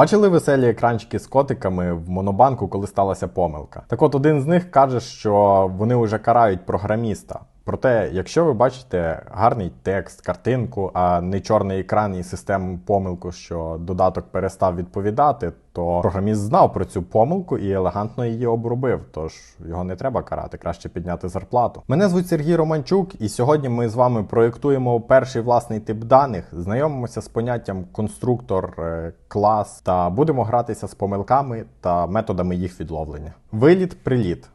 Бачили веселі екранчики з котиками в монобанку, коли сталася помилка. Так от один з них каже, що вони вже карають програміста. Проте, якщо ви бачите гарний текст, картинку, а не чорний екран і систему помилку, що додаток перестав відповідати, то програміст знав про цю помилку і елегантно її обробив. Тож його не треба карати, краще підняти зарплату. Мене звуть Сергій Романчук, і сьогодні ми з вами проєктуємо перший власний тип даних, знайомимося з поняттям конструктор, е, клас та будемо гратися з помилками та методами їх відловлення. Виліт, приліт.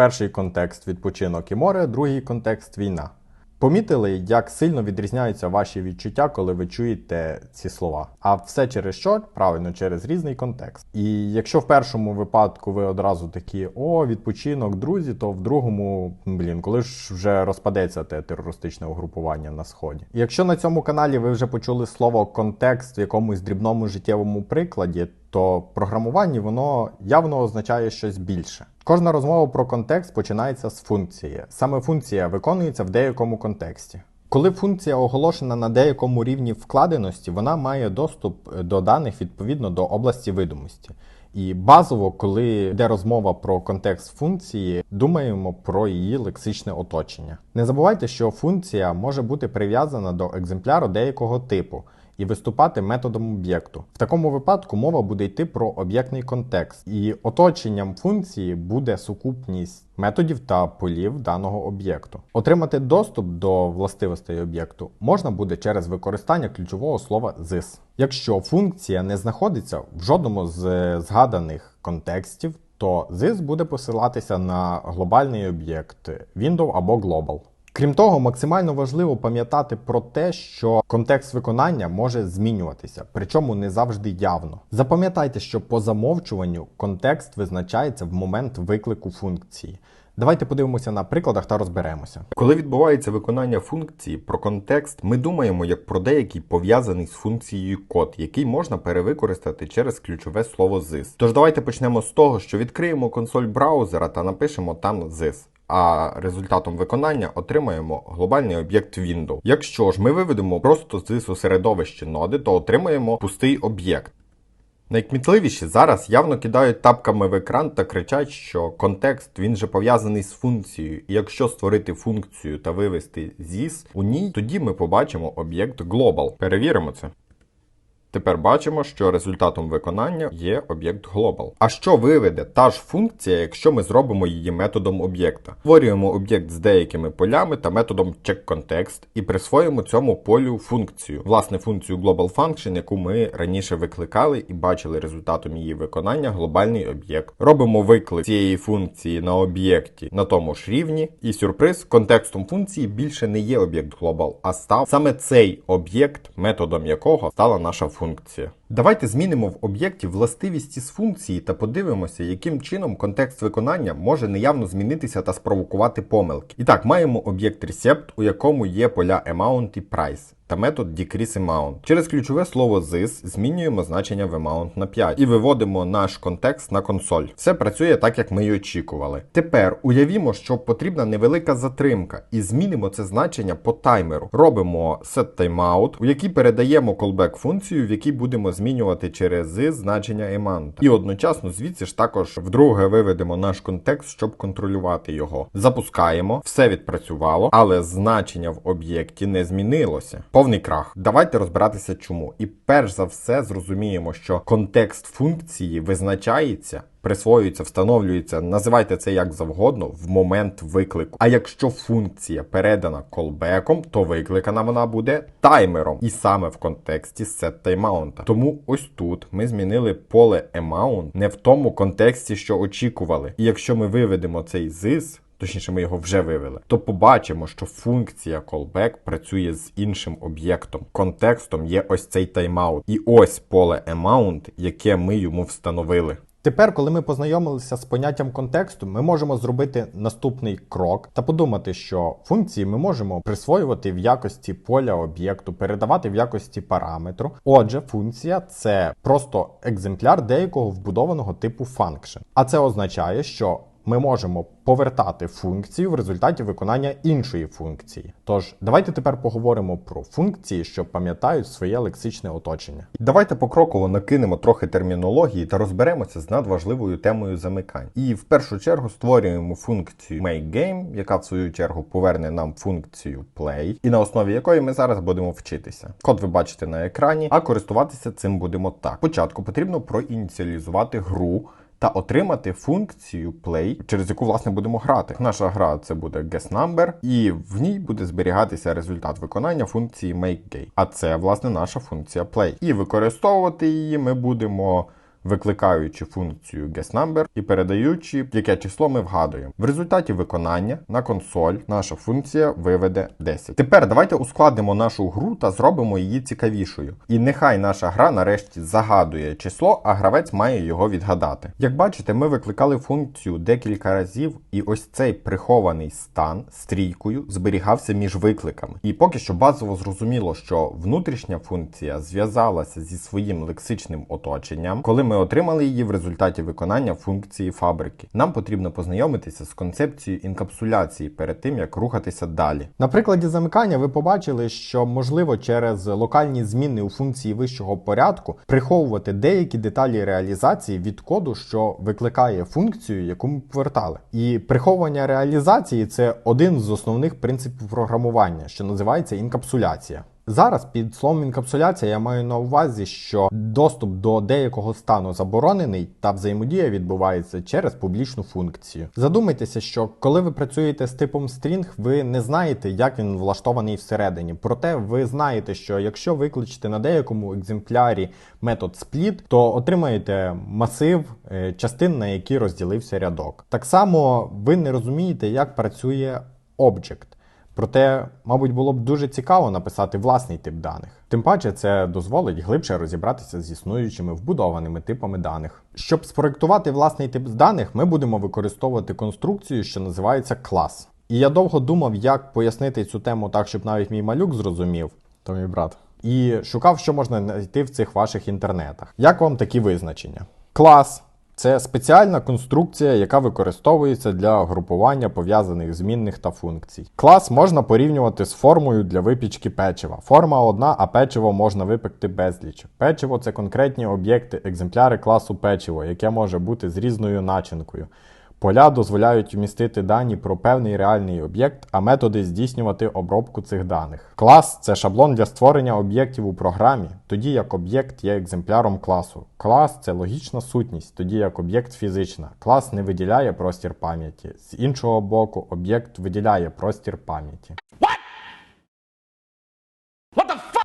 Перший контекст відпочинок і море, другий контекст війна. Помітили, як сильно відрізняються ваші відчуття, коли ви чуєте ці слова. А все через що? Правильно, через різний контекст. І якщо в першому випадку ви одразу такі о, відпочинок, друзі, то в другому, блін, коли ж вже розпадеться те терористичне угрупування на сході. І якщо на цьому каналі ви вже почули слово контекст в якомусь дрібному життєвому прикладі, то в програмуванні воно явно означає щось більше. Кожна розмова про контекст починається з функції. Саме функція виконується в деякому контексті. Коли функція оголошена на деякому рівні вкладеності, вона має доступ до даних відповідно до області видимості. І базово, коли йде розмова про контекст функції, думаємо про її лексичне оточення. Не забувайте, що функція може бути прив'язана до екземпляру деякого типу і виступати методом об'єкту. В такому випадку мова буде йти про об'єктний контекст, і оточенням функції буде сукупність методів та полів даного об'єкту. Отримати доступ до властивостей об'єкту можна буде через використання ключового слова this. Якщо функція не знаходиться в жодному з згаданих контекстів, то this буде посилатися на глобальний об'єкт Window або Global. Крім того, максимально важливо пам'ятати про те, що контекст виконання може змінюватися, причому не завжди явно. Запам'ятайте, що по замовчуванню контекст визначається в момент виклику функції. Давайте подивимося на прикладах та розберемося. Коли відбувається виконання функції про контекст, ми думаємо як про деякий пов'язаний з функцією код, який можна перевикористати через ключове слово this. Тож давайте почнемо з того, що відкриємо консоль браузера та напишемо там this. А результатом виконання отримаємо глобальний об'єкт Window. Якщо ж ми виведемо просто з у середовище ноди, то отримаємо пустий об'єкт. Найкмітливіші зараз явно кидають тапками в екран та кричать, що контекст він же пов'язаний з функцією, і якщо створити функцію та вивести ZIS у ній, тоді ми побачимо об'єкт Global. Перевіримо це. Тепер бачимо, що результатом виконання є об'єкт Global. А що виведе та ж функція, якщо ми зробимо її методом об'єкта? Створюємо об'єкт з деякими полями та методом checkContext і присвоїмо цьому полю функцію. Власне, функцію Global Function, яку ми раніше викликали і бачили результатом її виконання глобальний об'єкт. Робимо виклик цієї функції на об'єкті на тому ж рівні, і сюрприз, контекстом функції більше не є об'єкт Global, а став саме цей об'єкт, методом якого стала наша функція функція. Давайте змінимо в об'єкті властивість із функції та подивимося, яким чином контекст виконання може неявно змінитися та спровокувати помилки. І так, маємо об'єкт Recept, у якому є поля Amount і Price. Та метод decreaseAmount. Через ключове слово this змінюємо значення в amount на 5 і виводимо наш контекст на консоль. Все працює так, як ми й очікували. Тепер уявімо, що потрібна невелика затримка, і змінимо це значення по таймеру. Робимо setTimeout, у який передаємо callback функцію, в якій будемо змінювати через this значення amount. І одночасно звідси ж також вдруге виведемо наш контекст, щоб контролювати його. Запускаємо, все відпрацювало, але значення в об'єкті не змінилося. Повний крах. Давайте розбиратися чому. І перш за все зрозуміємо, що контекст функції визначається. Присвоюється, встановлюється, називайте це як завгодно в момент виклику. А якщо функція передана колбеком, то викликана вона буде таймером, і саме в контексті setTimeout. Тому ось тут ми змінили поле amount не в тому контексті, що очікували. І якщо ми виведемо цей this, точніше, ми його вже вивели, то побачимо, що функція callback працює з іншим об'єктом. Контекстом є ось цей тайм-аут. І ось поле amount, яке ми йому встановили. Тепер, коли ми познайомилися з поняттям контексту, ми можемо зробити наступний крок та подумати, що функції ми можемо присвоювати в якості поля об'єкту, передавати в якості параметру. Отже, функція це просто екземпляр деякого вбудованого типу function. А це означає, що ми можемо повертати функцію в результаті виконання іншої функції. Тож, давайте тепер поговоримо про функції, що пам'ятають своє лексичне оточення. Давайте покроково накинемо трохи термінології та розберемося з надважливою темою замикань. І в першу чергу створюємо функцію makeGame, яка в свою чергу поверне нам функцію play, і на основі якої ми зараз будемо вчитися. Код ви бачите на екрані, а користуватися цим будемо так. Спочатку потрібно проініціалізувати гру. Та отримати функцію play, через яку власне будемо грати. Наша гра це буде guessNumber, і в ній буде зберігатися результат виконання функції makeGay. А це власне наша функція play. І використовувати її ми будемо. Викликаючи функцію guessNumber і передаючи, яке число ми вгадуємо. В результаті виконання на консоль наша функція виведе 10. Тепер давайте ускладнимо нашу гру та зробимо її цікавішою. І нехай наша гра нарешті загадує число, а гравець має його відгадати. Як бачите, ми викликали функцію декілька разів, і ось цей прихований стан стрійкою зберігався між викликами. І поки що базово зрозуміло, що внутрішня функція зв'язалася зі своїм лексичним оточенням, коли ми отримали її в результаті виконання функції фабрики. Нам потрібно познайомитися з концепцією інкапсуляції перед тим, як рухатися далі. На прикладі замикання ви побачили, що можливо через локальні зміни у функції вищого порядку приховувати деякі деталі реалізації від коду, що викликає функцію, яку ми повертали. І приховування реалізації це один з основних принципів програмування, що називається інкапсуляція. Зараз під словом інкапсуляція я маю на увазі, що доступ до деякого стану заборонений та взаємодія відбувається через публічну функцію. Задумайтеся, що коли ви працюєте з типом string, ви не знаєте, як він влаштований всередині. Проте ви знаєте, що якщо викличете на деякому екземплярі метод split, то отримаєте масив е, частин, на які розділився рядок. Так само ви не розумієте, як працює object. Проте, мабуть, було б дуже цікаво написати власний тип даних. Тим паче, це дозволить глибше розібратися з існуючими вбудованими типами даних. Щоб спроектувати власний тип даних, ми будемо використовувати конструкцію, що називається клас. І я довго думав, як пояснити цю тему так, щоб навіть мій малюк зрозумів, то мій брат. І шукав, що можна знайти в цих ваших інтернетах. Як вам такі визначення? Клас це спеціальна конструкція, яка використовується для групування пов'язаних змінних та функцій. Клас можна порівнювати з формою для випічки печива. Форма одна, а печиво можна випекти безліч. Печиво це конкретні об'єкти, екземпляри класу печиво, яке може бути з різною начинкою. Поля дозволяють вмістити дані про певний реальний об'єкт, а методи здійснювати обробку цих даних. Клас це шаблон для створення об'єктів у програмі, тоді як об'єкт є екземпляром класу. Клас це логічна сутність, тоді як об'єкт фізична. Клас не виділяє простір пам'яті. З іншого боку, об'єкт виділяє простір пам'яті.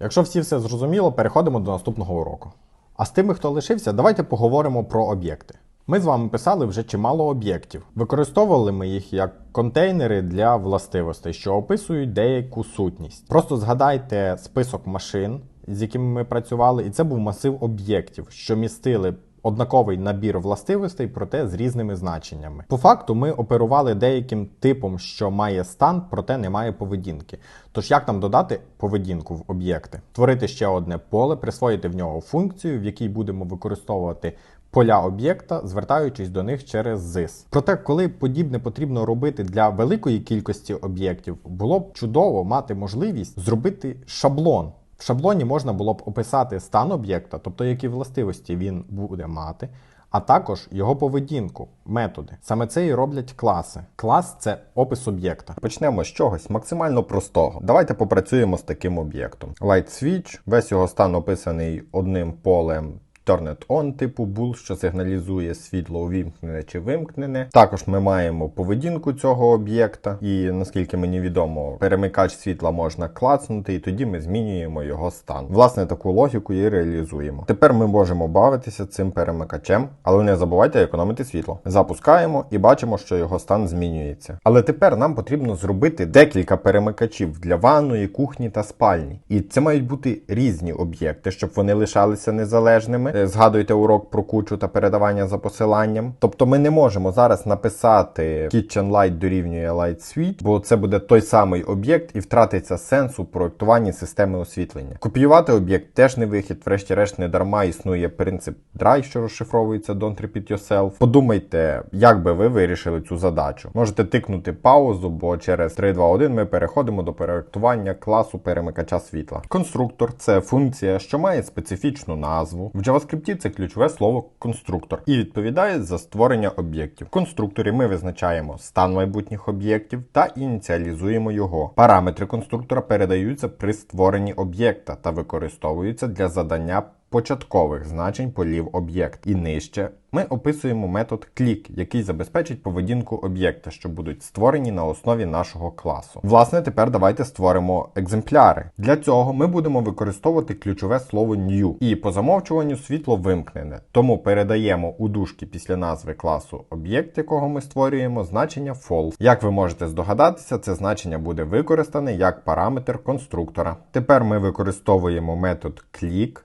Якщо всі все зрозуміло, переходимо до наступного уроку. А з тими, хто лишився, давайте поговоримо про об'єкти. Ми з вами писали вже чимало об'єктів. Використовували ми їх як контейнери для властивостей, що описують деяку сутність. Просто згадайте список машин, з якими ми працювали, і це був масив об'єктів, що містили однаковий набір властивостей, проте з різними значеннями. По факту ми оперували деяким типом, що має стан, проте не має поведінки. Тож як нам додати поведінку в об'єкти? Творити ще одне поле, присвоїти в нього функцію, в якій будемо використовувати поля об'єкта, звертаючись до них через ZIS. Проте, коли подібне потрібно робити для великої кількості об'єктів, було б чудово мати можливість зробити шаблон. В шаблоні можна було б описати стан об'єкта, тобто які властивості він буде мати, а також його поведінку, методи. Саме це і роблять класи. Клас це опис об'єкта. Почнемо з чогось максимально простого. Давайте попрацюємо з таким об'єктом. Light switch, весь його стан описаний одним полем. Turn on типу bool, що сигналізує світло увімкнене чи вимкнене. Також ми маємо поведінку цього об'єкта, і наскільки мені відомо, перемикач світла можна клацнути, і тоді ми змінюємо його стан. Власне, таку логіку і реалізуємо. Тепер ми можемо бавитися цим перемикачем, але не забувайте економити світло. Запускаємо і бачимо, що його стан змінюється. Але тепер нам потрібно зробити декілька перемикачів для ванної, кухні та спальні. І це мають бути різні об'єкти, щоб вони лишалися незалежними. Е, Згадуйте урок про кучу та передавання за посиланням. Тобто ми не можемо зараз написати Kitchen Light дорівнює Light Switch, бо це буде той самий об'єкт і втратиться сенс у проєктуванні системи освітлення. Копіювати об'єкт теж не вихід, врешті-решт не дарма існує принцип DRY, що розшифровується Don't Repeat Yourself. Подумайте, як би ви вирішили цю задачу. Можете тикнути паузу, бо через 3, 2, 1 ми переходимо до проєктування класу перемикача світла. Конструктор це функція, що має специфічну назву. В JavaScript це ключове слово конструктор і відповідає за створення об'єктів. В конструкторі ми визначаємо стан майбутніх об'єктів та ініціалізуємо його. Параметри конструктора передаються при створенні об'єкта та використовуються для задання початкових значень полів об'єкт. І нижче ми описуємо метод click, який забезпечить поведінку об'єкта, що будуть створені на основі нашого класу. Власне, тепер давайте створимо екземпляри. Для цього ми будемо використовувати ключове слово new, і по замовчуванню світло вимкнене. Тому передаємо у дужки після назви класу об'єкт, якого ми створюємо, значення false. Як ви можете здогадатися, це значення буде використане як параметр конструктора. Тепер ми використовуємо метод click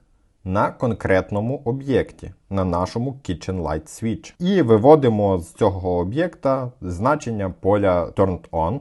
на конкретному об'єкті, на нашому Kitchen Light Switch. І виводимо з цього об'єкта значення поля turned on.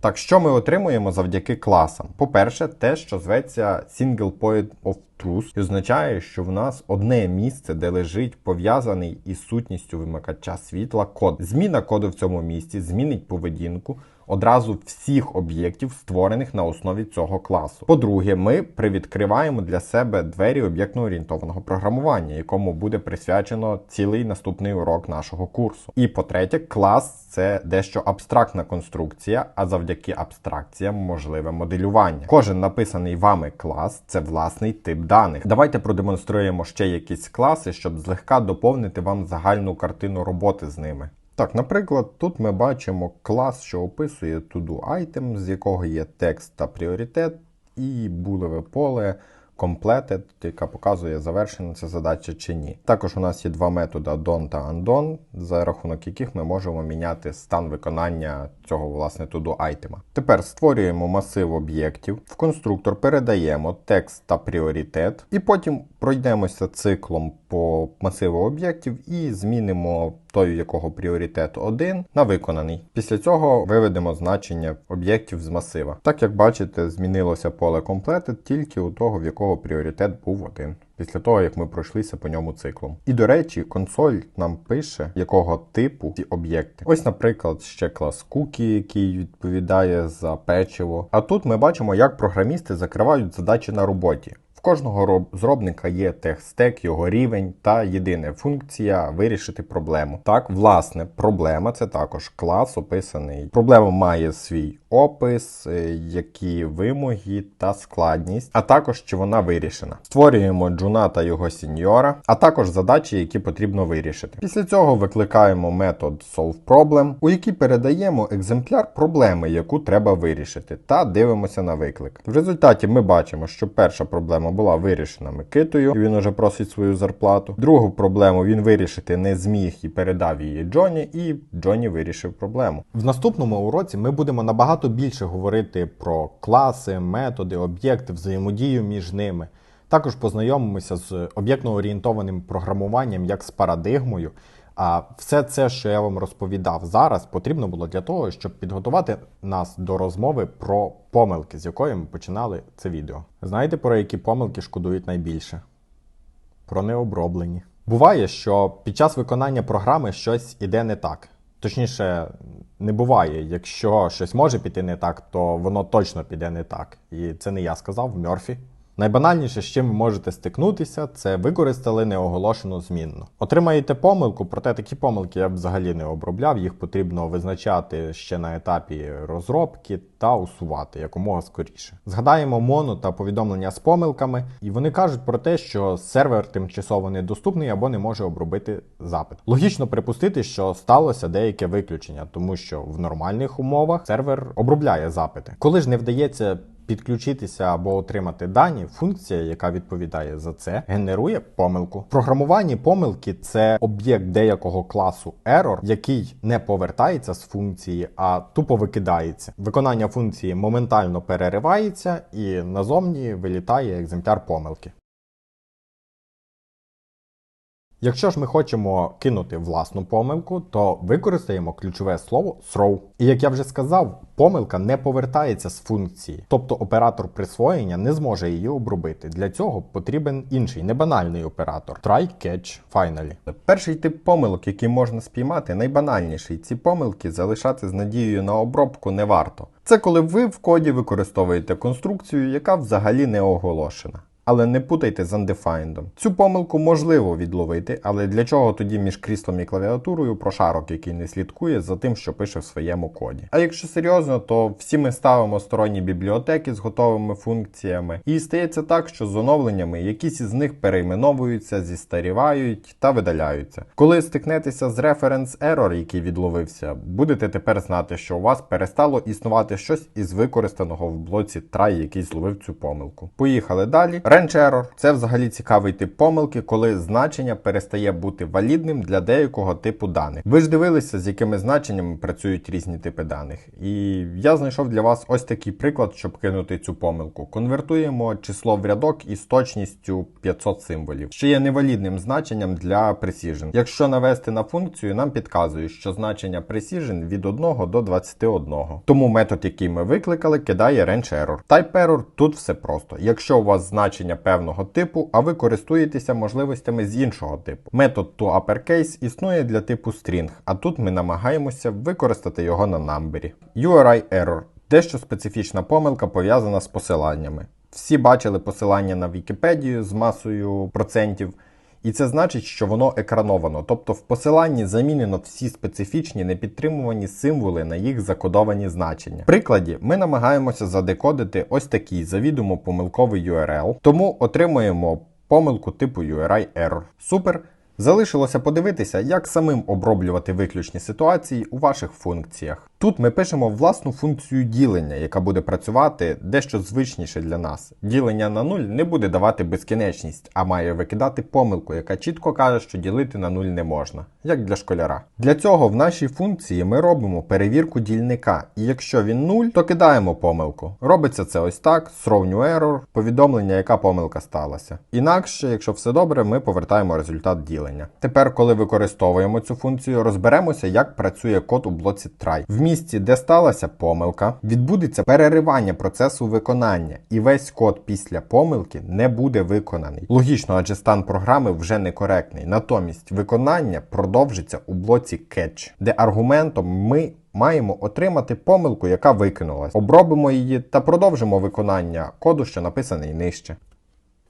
Так, що ми отримуємо завдяки класам? По-перше, те, що зветься Single Point of Truth, і означає, що в нас одне місце, де лежить пов'язаний із сутністю вимикача світла код. Зміна коду в цьому місці змінить поведінку одразу всіх об'єктів, створених на основі цього класу. По-друге, ми привідкриваємо для себе двері об'єктно-орієнтованого програмування, якому буде присвячено цілий наступний урок нашого курсу. І по-третє, клас це дещо абстрактна конструкція, а завдяки абстракціям можливе моделювання. Кожен написаний вами клас це власний тип даних. Давайте продемонструємо ще якісь класи, щоб злегка доповнити вам загальну картину роботи з ними. Так, наприклад, тут ми бачимо клас, що описує to-do item, з якого є текст та пріоритет, і булеве поле completed, яка показує, завершена ця задача чи ні. Також у нас є два методи done та undone, за рахунок яких ми можемо міняти стан виконання цього власне to-do айтема. Тепер створюємо масив об'єктів, в конструктор передаємо текст та пріоритет, і потім пройдемося циклом по масиву об'єктів і змінимо той, у якого пріоритет 1 на виконаний. Після цього виведемо значення об'єктів з масива. Так як бачите, змінилося поле completed тільки у того, в якого пріоритет був один. Після того, як ми пройшлися по ньому циклом. І до речі, консоль нам пише, якого типу ці об'єкти. Ось, наприклад, ще клас Cookie, який відповідає за печиво. А тут ми бачимо, як програмісти закривають задачі на роботі. Кожного роб- зробника є техстек, його рівень та єдина функція вирішити проблему. Так, власне, проблема це також клас описаний. Проблема має свій опис, е, які вимоги та складність, а також чи вона вирішена. Створюємо джуна та його сіньора, а також задачі, які потрібно вирішити. Після цього викликаємо метод solveProblem, у який передаємо екземпляр проблеми, яку треба вирішити, та дивимося на виклик. В результаті ми бачимо, що перша проблема була вирішена Микитою, він уже просить свою зарплату. Другу проблему він вирішити не зміг і передав її Джоні, і Джоні вирішив проблему. В наступному уроці ми будемо набагато більше говорити про класи, методи, об'єкти, взаємодію між ними. Також познайомимося з об'єктно-орієнтованим програмуванням як з парадигмою. А все це, що я вам розповідав зараз, потрібно було для того, щоб підготувати нас до розмови про помилки, з якої ми починали це відео. Знаєте, про які помилки шкодують найбільше? Про необроблені. Буває, що під час виконання програми щось іде не так. Точніше, не буває. Якщо щось може піти не так, то воно точно піде не так. І це не я сказав, Мьорфі. Найбанальніше, з чим ви можете стикнутися, це використали неоголошену змінну. Отримаєте помилку, проте такі помилки я б взагалі не обробляв. Їх потрібно визначати ще на етапі розробки та усувати якомога скоріше. Згадаємо моно та повідомлення з помилками, і вони кажуть про те, що сервер тимчасово недоступний або не може обробити запит. Логічно припустити, що сталося деяке виключення, тому що в нормальних умовах сервер обробляє запити. Коли ж не вдається підключитися або отримати дані, функція, яка відповідає за це, генерує помилку. В помилки це об'єкт деякого класу error, який не повертається з функції, а тупо викидається. Виконання функції моментально переривається і назовні вилітає екземпляр помилки. Якщо ж ми хочемо кинути власну помилку, то використаємо ключове слово throw. І як я вже сказав, помилка не повертається з функції, тобто оператор присвоєння не зможе її обробити. Для цього потрібен інший небанальний оператор try catch finally. Перший тип помилок, який можна спіймати, найбанальніший. Ці помилки залишати з надією на обробку не варто. Це коли ви в коді використовуєте конструкцію, яка взагалі не оголошена. Але не путайте з undefined. Цю помилку можливо відловити, але для чого тоді між кріслом і клавіатурою прошарок, який не слідкує за тим, що пише в своєму коді. А якщо серйозно, то всі ми ставимо сторонні бібліотеки з готовими функціями, і стається так, що з оновленнями якісь із них перейменовуються, зістарівають та видаляються. Коли стикнетеся з reference error, який відловився, будете тепер знати, що у вас перестало існувати щось із використаного в блоці try, який зловив цю помилку. Поїхали далі. Range error – це взагалі цікавий тип помилки, коли значення перестає бути валідним для деякого типу даних. Ви ж дивилися, з якими значеннями працюють різні типи даних. І я знайшов для вас ось такий приклад, щоб кинути цю помилку. Конвертуємо число в рядок із точністю 500 символів, що є невалідним значенням для precision. Якщо навести на функцію, нам підказує, що значення precision від 1 до 21. Тому метод, який ми викликали, кидає range error. Type error тут все просто. Якщо у вас значення певного типу, а ви користуєтеся можливостями з іншого типу. Метод toUpperCase існує для типу string, а тут ми намагаємося використати його на намбері. URI error дещо специфічна помилка пов'язана з посиланнями. Всі бачили посилання на Вікіпедію з масою процентів. І це значить, що воно екрановано, тобто в посиланні замінено всі специфічні непідтримувані символи на їх закодовані значення. В прикладі ми намагаємося задекодити ось такий завідомо помилковий URL, тому отримуємо помилку типу URI error. Супер! Залишилося подивитися, як самим оброблювати виключні ситуації у ваших функціях. Тут ми пишемо власну функцію ділення, яка буде працювати дещо звичніше для нас. Ділення на 0 не буде давати безкінечність, а має викидати помилку, яка чітко каже, що ділити на 0 не можна, як для школяра. Для цього в нашій функції ми робимо перевірку дільника, і якщо він 0, то кидаємо помилку. Робиться це ось так: new error, повідомлення, яка помилка сталася. Інакше, якщо все добре, ми повертаємо результат ділення. Тепер, коли використовуємо цю функцію, розберемося, як працює код у блоці try. Місці, де сталася помилка, відбудеться переривання процесу виконання, і весь код після помилки не буде виконаний. Логічно, адже стан програми вже некоректний. Натомість виконання продовжиться у блоці catch, де аргументом ми. Маємо отримати помилку, яка викинулась. Обробимо її та продовжимо виконання коду, що написаний нижче.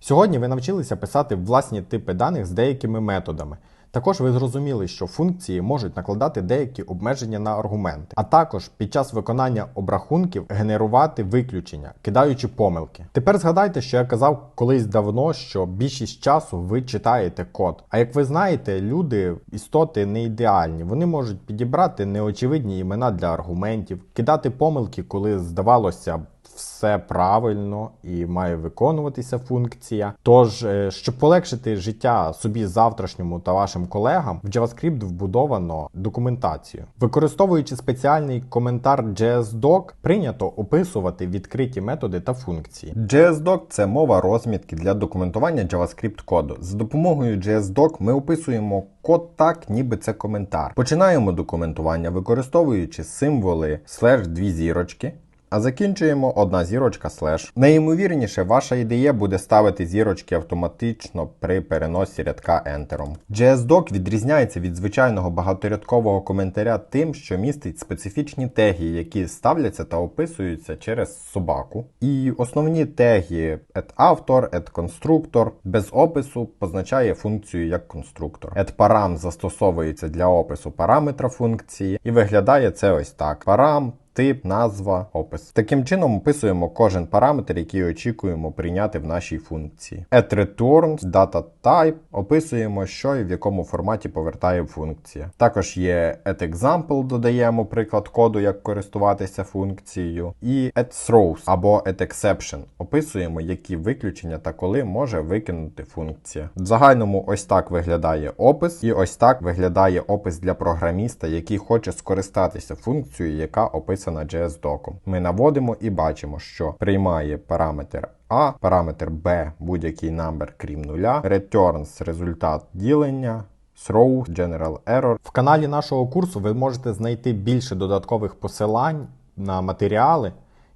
Сьогодні ви навчилися писати власні типи даних з деякими методами. Також ви зрозуміли, що функції можуть накладати деякі обмеження на аргументи, а також під час виконання обрахунків генерувати виключення, кидаючи помилки. Тепер згадайте, що я казав колись давно, що більшість часу ви читаєте код. А як ви знаєте, люди істоти не ідеальні. Вони можуть підібрати неочевидні імена для аргументів, кидати помилки, коли здавалося б. Все правильно і має виконуватися функція. Тож, е, щоб полегшити життя собі завтрашньому та вашим колегам, в JavaScript вбудовано документацію. Використовуючи спеціальний коментар JSDoc, прийнято описувати відкриті методи та функції. JSDoc – це мова розмітки для документування JavaScript коду. За допомогою JSDoc ми описуємо код так, ніби це коментар. Починаємо документування, використовуючи символи слеш дві зірочки. А закінчуємо одна зірочка слеш. Найімовірніше, ваша ідея буде ставити зірочки автоматично при переносі рядка ентером. JSDoc відрізняється від звичайного багаторядкового коментаря тим, що містить специфічні теги, які ставляться та описуються через собаку. І основні теги addAuthor, addConstructor без опису позначає функцію як конструктор. addParam застосовується для опису параметра функції, і виглядає це ось так: param тип, назва, опис. Таким чином описуємо кожен параметр, який очікуємо прийняти в нашій функції. AddReturn, data type описуємо, що і в якому форматі повертає функція. Також є addExample, додаємо приклад коду, як користуватися функцією. І addThrows або addException описуємо, які виключення та коли може викинути функція. В загальному ось так виглядає опис, і ось так виглядає опис для програміста, який хоче скористатися функцією, яка описана написана JS-доком. Ми наводимо і бачимо, що приймає параметр А, параметр Б, будь-який number крім нуля, returns результат ділення, throw, general error. В каналі нашого курсу ви можете знайти більше додаткових посилань на матеріали,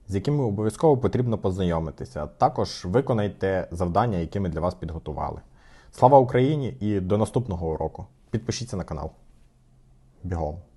з якими обов'язково потрібно познайомитися. Також виконайте завдання, які ми для вас підготували. Слава Україні і до наступного уроку. Підпишіться на канал. Бігом!